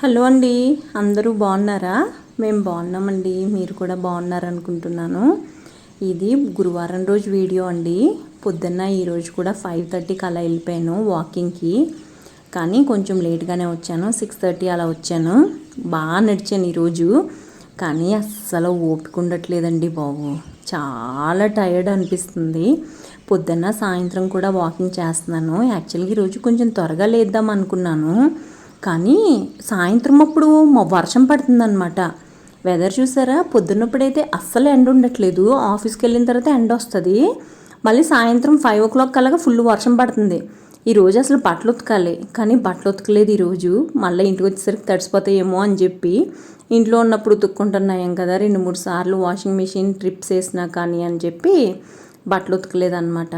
Hello అండి అందరూ బాగున్నారా? మేము బాగున్నామండి మీరు కూడా బాగున్నారనుకుంటున్నాను. ఇది గురువారం రోజు వీడియో అండి. పొద్దున్న ఈరోజు కూడా ఫైవ్ థర్టీకి అలా వెళ్ళిపోయాను వాకింగ్కి. కానీ కొంచెం లేట్గానే వచ్చాను సిక్స్ థర్టీ అలా వచ్చాను. బాగా నడిచాను ఈరోజు కానీ అస్సలు ఓపిక ఉండట్లేదండి బాబు. చాలా టైర్డ్ అనిపిస్తుంది. పొద్దున్న సాయంత్రం కూడా వాకింగ్ చేస్తున్నాను. యాక్చువల్గా ఈరోజు కొంచెం త్వరగా లేద్దాం అనుకున్నాను. కానీ సాయంత్రం అప్పుడు వర్షం పడుతుందన్నమాట. వెదర్ చూసారా? పొద్దున్నప్పుడైతే అస్సలు ఎండ ఉండట్లేదు. ఆఫీస్కి వెళ్ళిన తర్వాత ఎండ వస్తుంది. మళ్ళీ సాయంత్రం ఫైవ్ ఓ క్లాక్ కలగా ఫుల్ వర్షం పడుతుంది. ఈరోజు అసలు బట్టలు ఉతకాలి. కానీ బట్టలు ఉతకలేదు ఈరోజు మళ్ళీ ఇంటికి వచ్చేసరికి తడిసిపోతాయేమో అని చెప్పి ఇంట్లో ఉన్నప్పుడు ఉతుక్కుంటున్నాయం కదా? రెండు మూడు సార్లు వాషింగ్ మిషన్ ట్రిప్స్ వేసినా కానీ అని చెప్పి బట్టలు ఉతకలేదన్నమాట.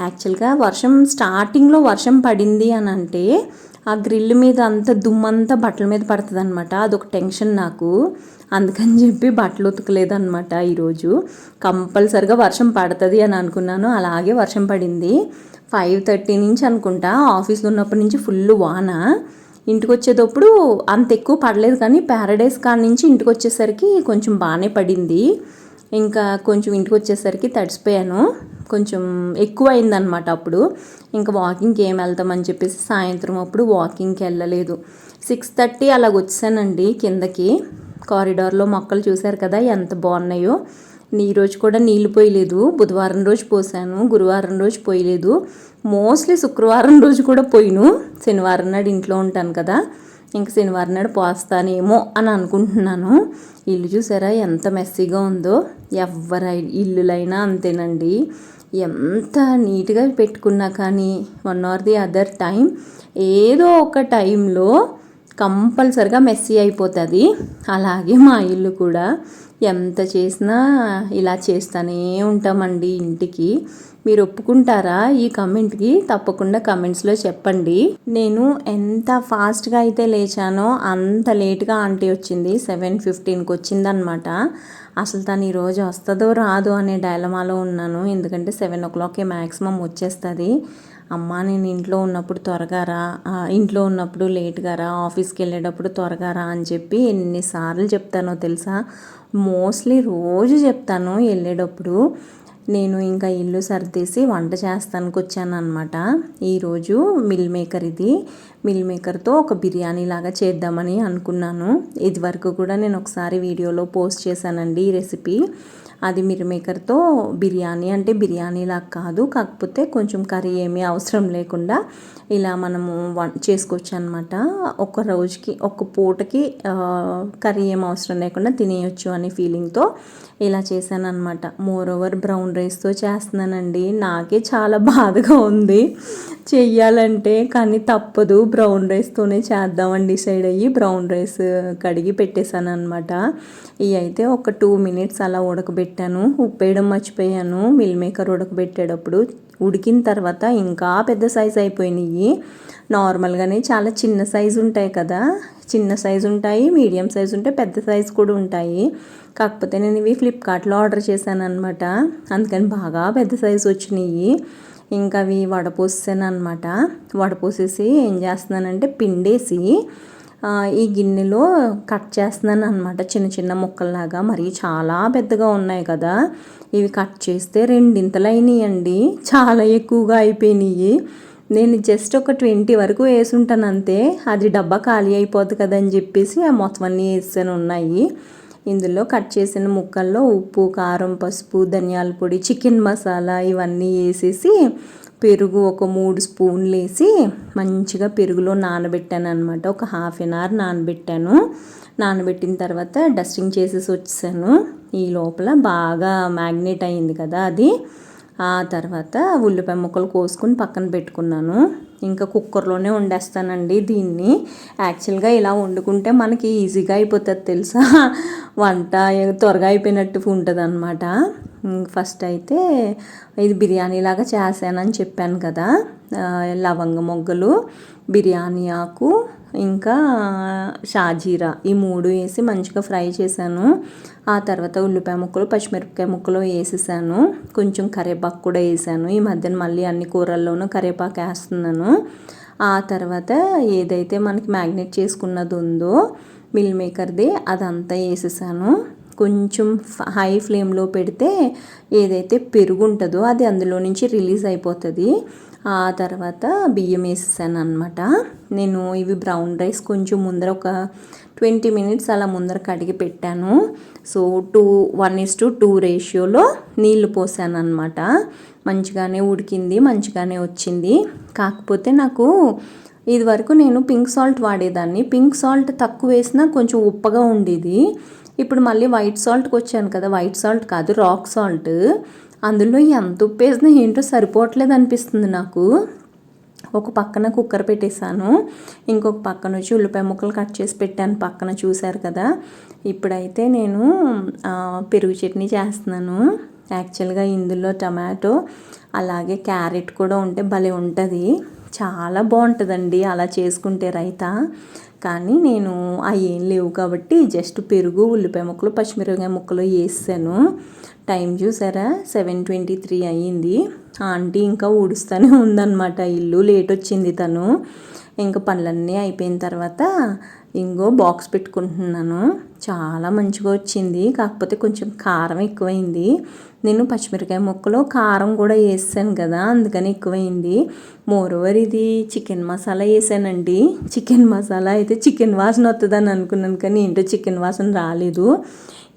యాక్చువల్గా వర్షం స్టార్టింగ్లో వర్షం పడింది అని అంటే ఆ గ్రిల్ మీద అంత దుమ్మంతా బట్టల మీద పడుతుంది అనమాట అదొక టెన్షన్ నాకు. అందుకని చెప్పి బట్టలు ఉతకలేదన్నమాట ఈరోజు. కంపల్సరిగా వర్షం పడుతుంది అని అనుకున్నాను. అలాగే వర్షం పడింది. ఫైవ్ థర్టీ నుంచి అనుకుంటా. ఆఫీస్లో ఉన్నప్పటి నుంచి ఫుల్ వాన. ఇంటికి వచ్చేటప్పుడు అంత ఎక్కువ పడలేదు కానీ ప్యారడైస్ కాడ నుంచి ఇంటికి వచ్చేసరికి కొంచెం బాగానే పడింది. ఇంకా కొంచెం ఇంటికి వచ్చేసరికి తడిసిపోయాను. కొంచెం ఎక్కువ అయిందనమాట అప్పుడు. ఇంకా వాకింగ్కి ఏం వెళ్తామని చెప్పేసి సాయంత్రం అప్పుడు వాకింగ్కి వెళ్ళలేదు. సిక్స్ థర్టీ అలాగ వచ్చానండి కిందకి. కారిడార్లో మొక్కలు చూశారు కదా ఎంత బాగున్నాయో. ఈ రోజు కూడా నీళ్ళు పోయలేదు. బుధవారం రోజు పోసాను గురువారం రోజు పోయలేదు. మోస్ట్లీ శుక్రవారం రోజు కూడా పోయిను. శనివారం నాడు ఇంట్లో ఉంటాను కదా. ఇంక శనివారం నాడు పోస్తానేమో అని అనుకుంటున్నాను. ఇల్లు చూసారా ఎంత మెస్సీగా ఉందో. ఎవరి ఇల్లులైనా అంతేనండి. ఎంత నీట్గా పెట్టుకున్నా కానీ one or the other time ఏదో ఒక టైంలో కంపల్సరిగా మెస్సీ అయిపోతుంది. అలాగే మా ఇల్లు కూడా ఎంత చేసినా ఇలా చేస్తూనే ఉంటామండి ఇంటికి. మీరు ఒప్పుకుంటారా ఈ కమెంట్కి? తప్పకుండా కమెంట్స్లో చెప్పండి. నేను ఎంత ఫాస్ట్గా అయితే లేచానో అంత లేట్గా ఆంటీ వచ్చింది. సెవెన్ ఫిఫ్టీన్కి వచ్చిందనమాట అసలు తను ఈరోజు వస్తుందో రాదో అనే డైలమాలో ఉన్నాను. ఎందుకంటే సెవెన్ ఓ క్లాక్కి మ్యాక్సిమం వచ్చేస్తుంది. అమ్మ నేను ఇంట్లో ఉన్నప్పుడు త్వరగా రా. ఇంట్లో ఉన్నప్పుడు లేట్గా రా. ఆఫీస్కి వెళ్ళేటప్పుడు త్వరగా రా అని చెప్పి ఎన్నిసార్లు చెప్తానో తెలుసా? మోస్ట్లీ రోజు చెప్తాను వెళ్ళేటప్పుడు. నేను ఇంకా ఇల్లు సర్దేసి వంట చేస్తానికి వచ్చాను అనమాట ఈరోజు మిల్ మేకర్ ఇది. మిల్ మేకర్తో ఒక బిర్యానీ లాగా చేద్దామని అనుకున్నాను. ఇదివరకు కూడా నేను ఒకసారి వీడియోలో పోస్ట్ చేశానండి ఈ రెసిపీ. అది మిల్ మేకర్తో బిర్యానీ అంటే బిర్యానీ లాగా కాదు కాకపోతే కొంచెం కర్రీ ఏమీ అవసరం లేకుండా ఇలా మనము వం చేసుకోవచ్చు అనమాట ఒక రోజుకి ఒక పూటకి కర్రీ ఏం అవసరం లేకుండా తినేయచ్చు అనే ఫీలింగ్తో ఇలా చేశాను మోర్ ఓవర్ బ్రౌన్ రైస్తో చేస్తున్నానండి. నాకే చాలా బాధగా ఉంది. చెయ్యాలంటే కానీ తప్పదు. బ్రౌన్ రైస్తోనే చేద్దామని డిసైడ్ అయ్యి బ్రౌన్ రైస్ కడిగి పెట్టేశాను అనమాట ఇవి అయితే ఒక టూ మినిట్స్ అలా ఉడకబెట్టాను. ఉప్పు వేయడం మర్చిపోయాను. మిల్ మేకర్ ఉడకబెట్టేటప్పుడు ఉడికిన తర్వాత ఇంకా పెద్ద సైజ్ అయిపోయినాయి. నార్మల్గానే చాలా చిన్న సైజు ఉంటాయి కదా. చిన్న సైజు ఉంటాయి మీడియం సైజు ఉంటాయి పెద్ద సైజు కూడా ఉంటాయి. కాకపోతే నేను ఇవి ఫ్లిప్కార్ట్లో ఆర్డర్ చేశాను అనమాట అందుకని బాగా పెద్ద సైజు వచ్చినాయి. ఇంకా అవి వడపోసాను అనమాట వడపోసేసి ఏం చేస్తున్నానంటే పిండేసి ఈ గిన్నెలో కట్ చేస్తున్నాను అనమాట చిన్న చిన్న ముక్కల్లాగా. మరి చాలా పెద్దగా ఉన్నాయి కదా. ఇవి కట్ చేస్తే రెండింతలు అయినాయండి. చాలా ఎక్కువగా అయిపోయినాయి. నేను జస్ట్ ఒక ట్వంటీ వరకు వేసుంటాను అంతే. అది డబ్బా ఖాళీ అయిపోద్ది కదా అని చెప్పేసి ఆ మొత్తం అన్నీ వేసాను ఉన్నాయి. ఇందులో కట్ చేసిన ముక్కల్లో ఉప్పు కారం పసుపు ధనియాల పొడి చికెన్ మసాలా ఇవన్నీ వేసేసి పెరుగు ఒక మూడు స్పూన్లు వేసి మంచిగా పెరుగులో నానబెట్టాను అనమాట ఒక హాఫ్ అన్ అవర్ నానబెట్టాను. నానబెట్టిన తర్వాత డస్టింగ్ చేసేసి వచ్చేసాను. ఈ లోపల బాగా మ్యాగ్నేట్ అయింది కదా అది. ఆ తర్వాత ఉల్లిపాయ ముక్కలు కోసుకుని పక్కన పెట్టుకున్నాను. ఇంకా కుక్కర్లోనే వండేస్తానండి దీన్ని. యాక్చువల్గా ఇలా వండుకుంటే మనకి ఈజీగా అయిపోతుంది తెలుసా? వంట త్వరగా అయిపోయినట్టు ఉంటుంది అనమాట ఫస్ట్ అయితే ఇది బిర్యానీ లాగా చేశానని చెప్పాను కదా లవంగ మొగ్గలు బిర్యానీ ఆకు ఇంకా షాజీరా. ఈ మూడు వేసి మంచిగా ఫ్రై చేశాను. ఆ తర్వాత ఉల్లిపాయ ముక్కలు పచ్చిమిరపకాయ ముక్కలు వేసేసాను. కొంచెం కరివేపాకు కూడా వేసాను. ఈ మధ్యన మళ్ళీ అన్ని కూరల్లోనూ కరివేపాకు వేస్తున్నాను. ఆ తర్వాత ఏదైతే మనకి మ్యాగ్నెట్ చేసుకున్నది ఉందో మిల్ మేకర్ది అదంతా వేసేసాను. కొంచెం హై ఫ్లేమ్లో పెడితే ఏదైతే పెరుగు ఉంటుందో అది అందులో నుంచి రిలీజ్ అయిపోతుంది. ఆ తర్వాత బియ్యం వేసేసాను అనమాట నేను ఇవి బ్రౌన్ రైస్ కొంచెం ముందర ఒక ట్వంటీ మినిట్స్ అలా ముందర కడిగి పెట్టాను. So two one is to two రేషియోలో నీళ్ళు పోసాను అనమాట మంచిగానే ఉడికింది మంచిగానే వచ్చింది. కాకపోతే నాకు ఇది వరకు నేను పింక్ సాల్ట్ వాడేదాన్ని. పింక్ సాల్ట్ తక్కువ వేసినా కొంచెం ఉప్పగా ఉండేది. ఇప్పుడు మళ్ళీ వైట్ సాల్ట్కి వచ్చాను కదా వైట్ సాల్ట్ కాదు రాక్ సాల్ట్ అందులో ఎంత ఉప్పు వేసినా ఏంటో సరిపోవట్లేదు అనిపిస్తుంది నాకు. ఒక పక్కన కుక్కర్ పెట్టేశాను. ఇంకొక పక్కన వచ్చి ఉల్లిపాయ ముక్కలు కట్ చేసి పెట్టాను పక్కన చూశారు కదా. ఇప్పుడైతే నేను పెరుగు చట్నీ చేస్తున్నాను. యాక్చువల్గా ఇందులో టమాటో అలాగే క్యారెట్ కూడా ఉంటే భలే ఉంటుంది. చాలా బాగుంటుందండి అలా చేసుకుంటే రైతా. కానీ నేను అవి ఏం లేవు కాబట్టి జస్ట్ పెరుగు ఉల్లిపాయ ముక్కలు పచ్చిమిరపకాయ ముక్కలు వేసాను. టైం చూసారా? సెవెన్ ట్వంటీ త్రీ అయ్యింది. ఆంటీ ఇంకా ఊడుస్తూనే ఉందన్నమాట. ఇల్లు లేట్ వచ్చింది తను. ఇంకా పనులన్నీ అయిపోయిన తర్వాత ఇంకో బాక్స్ పెట్టుకుంటున్నాను. చాలా మంచిగా వచ్చింది. కాకపోతే కొంచెం కారం ఎక్కువైంది. నేను పచ్చిమిరకాయ ముక్కలో కారం కూడా వేసాను కదా అందుకని ఎక్కువైంది. మోరోవర్ ఇది చికెన్ మసాలా వేసానండి. చికెన్ మసాలా అయితే చికెన్ వాసన వస్తుందని అనుకున్నాను కానీ ఏంటో చికెన్ వాసన రాలేదు.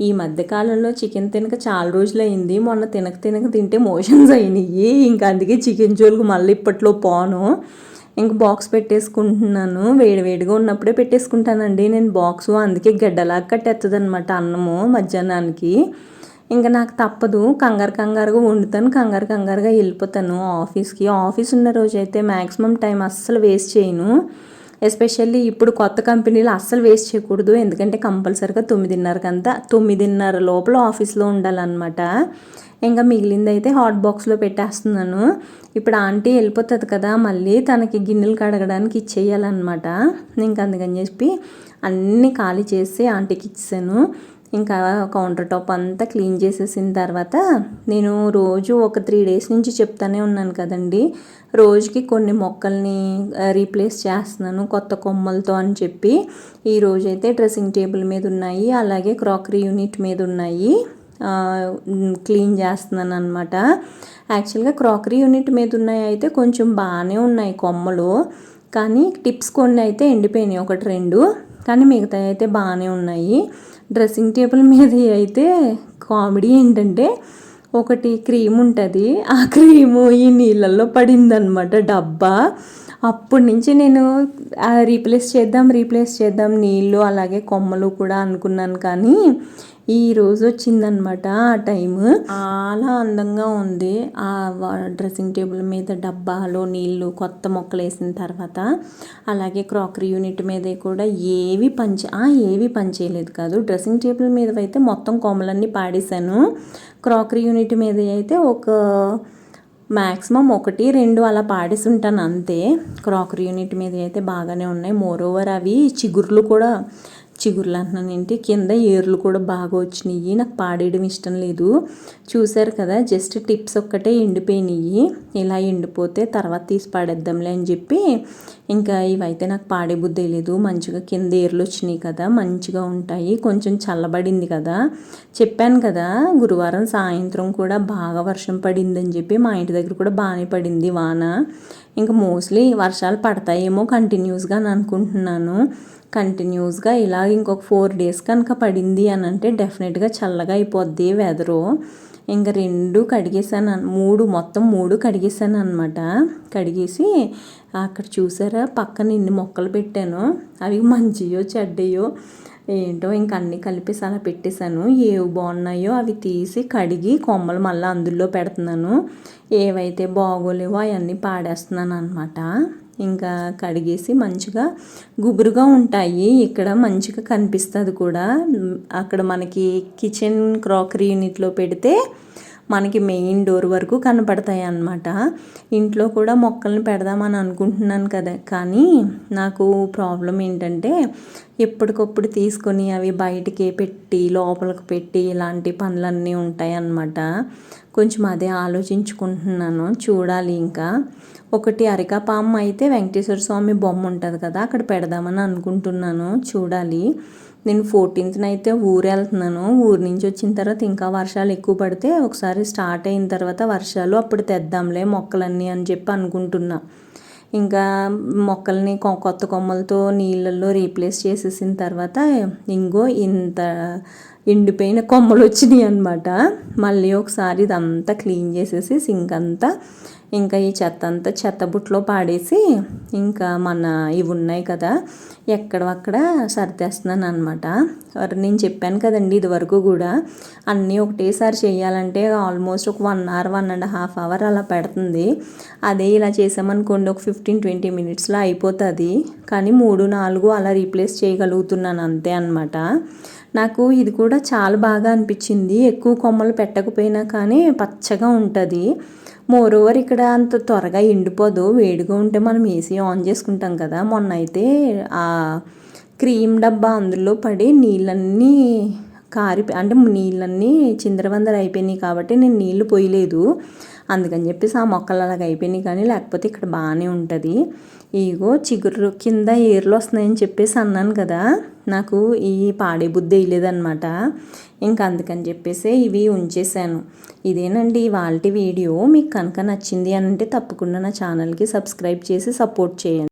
ఈ మధ్యకాలంలో చికెన్ తినక చాలా రోజులు అయింది. మొన్న తినక తినక తింటే మోషన్స్ అయినాయి ఇంకా అందుకే చికెన్ జోలుకు మళ్ళీ ఇప్పట్లో పోను. ఇంక బాక్స్ పెట్టేసుకుంటున్నాను. వేడివేడిగా ఉన్నప్పుడే పెట్టేసుకుంటానండి. నేను బాక్స్ అందుకే గడ్డలాగా కట్టేస్తుంది అనమాట అన్నము మధ్యాహ్నానికి. ఇంకా నాకు తప్పదు. కంగారు కంగారుగా వండుతాను. కంగారు కంగారుగా వెళ్ళిపోతాను ఆఫీస్కి. ఆఫీస్ ఉన్న రోజు అయితే మ్యాక్సిమం టైం అస్సలు వేస్ట్ చేయను. ఎస్పెషల్లీ ఇప్పుడు కొత్త కంపెనీలు అస్సలు వేస్ట్ చేయకూడదు. ఎందుకంటే కంపల్సరిగా తొమ్మిదిన్నరకంతా తొమ్మిదిన్నర లోపల ఆఫీస్లో ఉండాలన్నమాట. ఇంకా మిగిలింది అయితే హాట్ బాక్స్లో పెట్టేస్తున్నాను. ఇప్పుడు ఆంటీ వెళ్ళిపోతుంది కదా మళ్ళీ తనకి గిన్నెలు కడగడానికి ఇచ్చేయాలన్నమాట. ఇంకా అందుకని చెప్పి అన్నీ ఖాళీ చేసి ఆంటీకి ఇచ్చాను ఇంకా కౌంటర్ టాప్ అంతా క్లీన్ చేసేసిన తర్వాత నేను రోజు ఒక త్రీ డేస్ నుంచి చెప్తానే ఉన్నాను కదండి. రోజుకి కొన్ని మొక్కల్ని రీప్లేస్ చేస్తున్నాను కొత్త కొమ్మలతో అని చెప్పి. ఈ రోజైతే డ్రెస్సింగ్ టేబుల్ మీద ఉన్నాయి అలాగే క్రాకరీ యూనిట్ మీద ఉన్నాయి. క్లీన్ చేస్తున్నాను అనమాట యాక్చువల్గా క్రాకరీ యూనిట్ మీద ఉన్నాయి అయితే కొంచెం బాగానే ఉన్నాయి కొమ్మలు. కానీ టిప్స్ కొన్ని అయితే ఎండిపోయినాయి ఒకటి రెండు. కానీ మిగతా అయితే బాగానే ఉన్నాయి. డ్రెస్సింగ్ టేబుల్ మీద అయితే కామెడీ ఏంటంటే ఒకటి క్రీమ్ ఉంటుంది. ఆ క్రీము ఈ నీళ్ళల్లో పడిందనమాట డబ్బా. అప్పటి నుంచి నేను రీప్లేస్ చేద్దాం రీప్లేస్ చేద్దాం నీళ్ళు అలాగే కొమ్మలు కూడా అనుకున్నాను. కానీ ఈ రోజు వచ్చిందనమాట ఆ టైము. చాలా అందంగా ఉంది. ఆ డ్రెస్సింగ్ టేబుల్ మీద డబ్బాలో నీళ్ళు కొత్త మొక్కలు వేసిన తర్వాత అలాగే క్రాకరీ యూనిట్ మీద కూడా ఏవి పంచ ఏవి పనిచేయలేదు కాదు. డ్రెస్సింగ్ టేబుల్ మీద అయితే మొత్తం కొమ్మలన్నీ పాడేశాను. క్రాకరీ యూనిట్ మీద అయితే ఒక మ్యాక్సిమం ఒకటి రెండు అలా పాడేసి ఉంటాను అంతే. క్రాకరీ యూనిట్ మీద అయితే బాగానే ఉన్నాయి. మోరోవర్ అవి చిగుర్లు కూడా చిగురులు అంటున్నాను ఏంటి? కింద ఏర్లు కూడా బాగా వచ్చినాయి నాకు పాడేయడం ఇష్టం లేదు. చూసారు కదా జస్ట్ టిప్స్ ఒక్కటే ఎండిపోయినాయి ఇలా ఎండిపోతే తర్వాత తీసి పాడేద్దాంలే అని చెప్పి ఇంకా ఇవైతే నాకు పాడే బుద్ధి లేదు. మంచిగా కింద ఏర్లు వచ్చినాయి కదా మంచిగా ఉంటాయి. కొంచెం చల్లబడింది కదా. చెప్పాను కదా గురువారం సాయంత్రం కూడా బాగా వర్షం పడిందని చెప్పి మా ఇంటి దగ్గర కూడా బాగానే పడింది వాన. ఇంకా మోస్ట్లీ వర్షాలు పడతాయేమో కంటిన్యూస్గా అని అనుకుంటున్నాను. కంటిన్యూస్గా ఇలా ఇంకొక ఫోర్ డేస్ కనుక పడింది అని అంటే డెఫినెట్గా చల్లగా అయిపోద్ది వెదరు ఇంకా రెండు కడిగేసాను మూడు మొత్తం మూడు కడిగేసాను అనమాట కడిగేసి అక్కడ చూసారా? పక్కన ఇన్ని మొక్కలు పెట్టాను. అవి మంచియో చెడ్డయో ఏంటో ఇంక అన్నీ కలిపేసి అలా పెట్టేశాను. ఏవి బాగున్నాయో అవి తీసి కడిగి కొమ్మలు మళ్ళీ అందులో పెడుతున్నాను. ఏవైతే బాగోలేవో అవన్నీ పాడేస్తున్నాను అనమాట ఇంకా కడిగేసి మంచిగా గుబురుగా ఉంటాయి. ఇక్కడ మంచిగా కనిపిస్తుంది కూడా. అక్కడ మనకి కిచెన్ క్రాకరీ యూనిట్లో పెడితే మనకి మెయిన్ డోర్ వరకు కనపడతాయి అన్నమాట. ఇంట్లో కూడా మొక్కల్ని పెడదామని అనుకుంటున్నాను కదా. కానీ నాకు ప్రాబ్లం ఏంటంటే ఎప్పటికప్పుడు తీసుకొని అవి బయటికి పెట్టి లోపలికి పెట్టి ఇలాంటి పనులన్నీ ఉంటాయి అన్నమాట కొంచెం అదే ఆలోచించుకుంటున్నాను. చూడాలి ఇంకా. ఒకటి అరికాపాము అయితే వెంకటేశ్వర స్వామి బొమ్మ ఉంటుంది కదా అక్కడ పెడదామని అనుకుంటున్నాను. చూడాలి. నేను ఫోర్టీన్త్న అయితే ఊరు వెళ్తున్నాను. ఊరు నుంచి వచ్చిన తర్వాత ఇంకా వర్షాలు ఎక్కువ పడితే ఒకసారి స్టార్ట్ అయిన తర్వాత వర్షాలు అప్పుడు తెద్దాంలే మొక్కలన్నీ అని చెప్పి అనుకుంటున్నా. ఇంకా మొక్కల్ని కొత్త కొమ్మలతో నీళ్ళల్లో రీప్లేస్ చేసేసిన తర్వాత ఇంకో ఇంత ఎండిపోయిన కొమ్మలు వచ్చినాయి అనమాట మళ్ళీ ఒకసారి ఇదంతా క్లీన్ చేసేసి సింక్ అంతా ఇంకా ఈ చెత్త అంతా చెత్త బుట్టలో పాడేసి ఇంకా మన ఇవి ఉన్నాయి కదా ఎక్కడక్కడ సర్దేస్తున్నాను అనమాట నేను చెప్పాను కదండి ఇదివరకు కూడా అన్నీ ఒకటేసారి చేయాలంటే ఆల్మోస్ట్ ఒక one hour one and half hour అలా పెడుతుంది. అదే ఇలా చేసామనుకోండి ఒక ఫిఫ్టీన్ ట్వంటీ మినిట్స్లో అయిపోతుంది. కానీ మూడు నాలుగు అలా రీప్లేస్ చేయగలుగుతున్నాను అంతే అనమాట నాకు ఇది కూడా చాలా బాగా అనిపించింది. ఎక్కువ కొమ్మలు పెట్టకపోయినా కానీ పచ్చగా ఉంటుంది. మోర్ ఓవర్ ఇక్కడ అంత త్వరగా ఎండిపోదు. వేడిగా ఉంటే మనం ఏసీ ఆన్ చేసుకుంటాం కదా. మొన్న అయితే ఆ క్రీమ్ డబ్బా అందులో పడి నీళ్ళన్నీ కారి అంటే నీళ్ళన్నీ చిందరవందర అయిపోయినాయి కాబట్టి నేను నీళ్ళు పోయలేదు. అందుకని చెప్పేసి ఆ మొక్కలు అలాగ అయిపోయినాయి కానీ లేకపోతే ఇక్కడ బాగానే ఉంటుంది. ఇగో చిగురు కింద ఏర్లు వస్తున్నాయని చెప్పేసి అన్నాను కదా నాకు ఈ పాడే బుద్ధి వేయలేదనమాట ఇంకా అందుకని చెప్పేసి ఇవి ఉంచేసాను ఇదేనండి వాళ్ళ వీడియో. మీకు కనుక నచ్చింది అని అంటే తప్పకుండా నా ఛానల్కి సబ్స్క్రైబ్ చేసి సపోర్ట్ చేయండి.